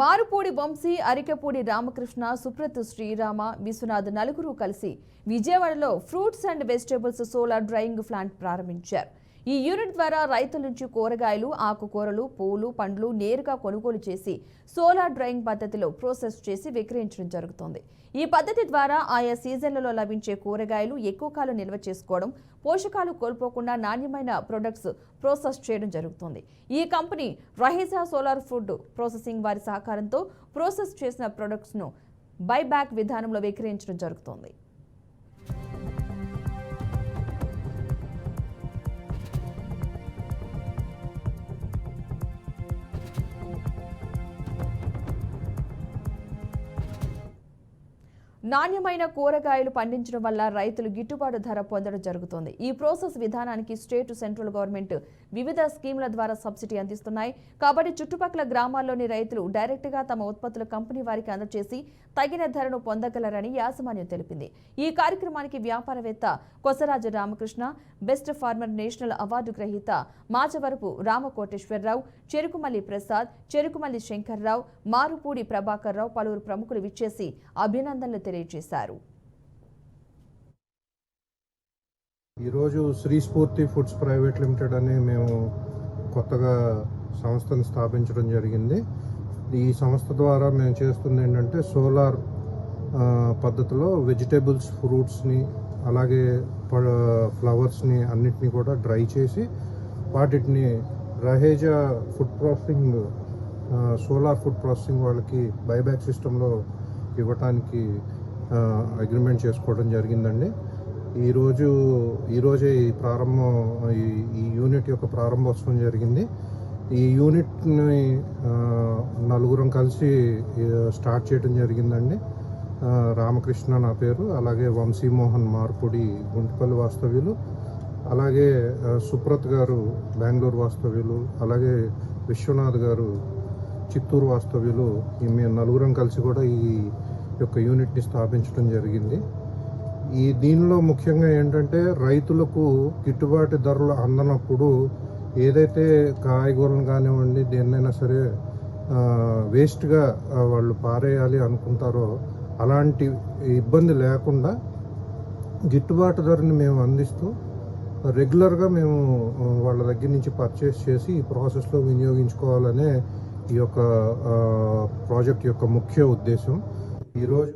మారుపూడి వంశీ అరికపూడి రామకృష్ణ సుప్రత్ శ్రీరామ విశ్వనాథ్ నలుగురు కలిసి విజయవాడలో fruits and vegetables solar drying plant ప్రారంభించారు. ఈ యూనిట్ ద్వారా రైతుల నుంచి కూరగాయలు ఆకుకూరలు పూలు పండ్లు నేరుగా కొనుగోలు చేసి సోలార్ డ్రైయింగ్ పద్ధతిలో ప్రాసెస్ చేసి విక్రయించడం జరుగుతోంది. ఈ పద్ధతి ద్వారా ఆయా సీజన్లలో లభించే కూరగాయలు ఎక్కువ కాలం నిల్వ చేసుకోవడం పోషకాలు కోల్పోకుండా నాణ్యమైన ప్రొడక్ట్స్ ప్రాసెస్ చేయడం జరుగుతుంది. ఈ company Raheja solar food processing వారి సహకారంతో ప్రాసెస్ చేసిన ప్రొడక్ట్స్ను బైబ్యాక్ విధానంలో విక్రయించడం జరుగుతోంది. నాణ్యమైన కూరగాయలు పండించడం వల్ల రైతులు గిట్టుబాటు ధర పొందడం జరుగుతోంది. ఈ ప్రాసెస్ విధానానికి స్టేట్ సెంట్రల్ గవర్నమెంట్ వివిధ స్కీముల ద్వారా సబ్సిడీ అందిస్తున్నాయి. కాబట్టి చుట్టుపక్కల గ్రామాల్లోని రైతులు డైరెక్ట్గా తమ ఉత్పత్తులు కంపెనీ వారికి అందజేసి తగిన ధరను పొందగలరని యాజమాన్యం తెలిపింది. ఈ కార్యక్రమానికి వ్యాపారవేత్త Kosaraju Ramakrishna best farmer national award గ్రహీత మాచవరపు రామకోటేశ్వరరావు చెరుకుమల్లి ప్రసాద్ చెరుకుమల్లి శంకర్రావు మారుపూడి ప్రభాకర్ రావు పలువురు ప్రముఖులు విచ్చేసి అభినందనలు తెలియజేశారు. ఈరోజు శ్రీ స్ఫూర్తి ఫుడ్స్ ప్రైవేట్ లిమిటెడ్ అని మేము కొత్తగా సంస్థను స్థాపించడం జరిగింది. ఈ సంస్థ ద్వారా మేము చేస్తుంది ఏంటంటే సోలార్ పద్ధతిలో వెజిటేబుల్స్ ఫ్రూట్స్ని అలాగే ప- ఫ్లవర్స్ని అన్నిటినీ కూడా డ్రై చేసి వాటిని Raheja food processing solar food processing వాళ్ళకి బైబ్యాక్ సిస్టంలో ఇవ్వటానికి అగ్రిమెంట్ చేసుకోవడం జరిగిందండి. ఈరోజు ఈరోజే ఈ ప్రారంభం ఈ యూనిట్ యొక్క ప్రారంభోత్సవం జరిగింది. ఈ యూనిట్ని నలుగురం కలిసి స్టార్ట్ చేయడం జరిగిందండి. రామకృష్ణ నా పేరు అలాగే వంశీమోహన్ మార్పుడి గుంటిపల్లి వాస్తవ్యులు అలాగే సుప్రత్ గారు బెంగళూరు వాస్తవ్యులు అలాగే విశ్వనాథ్ గారు చిత్తూరు వాస్తవ్యులు ఈ మేము నలుగురం కలిసి కూడా ఈ యొక్క యూనిట్ని స్థాపించడం జరిగింది. ఈ దీనిలో ముఖ్యంగా ఏంటంటే రైతులకు గిట్టుబాటు ధరలు అందనప్పుడు ఏదైతే కాయగూరలు కానివ్వండి దేన్నైనా సరే వేస్ట్గా వాళ్ళు పారేయాలి అనుకుంటారో అలాంటి ఇబ్బంది లేకుండా గిట్టుబాటు ధరని మేము అందిస్తూ రెగ్యులర్గా మేము వాళ్ళ దగ్గర నుంచి పర్చేస్ చేసి ఈ ప్రాసెస్లో వినియోగించుకోవాలనే ఈ యొక్క ప్రాజెక్ట్ యొక్క ముఖ్య ఉద్దేశం. ఈరోజు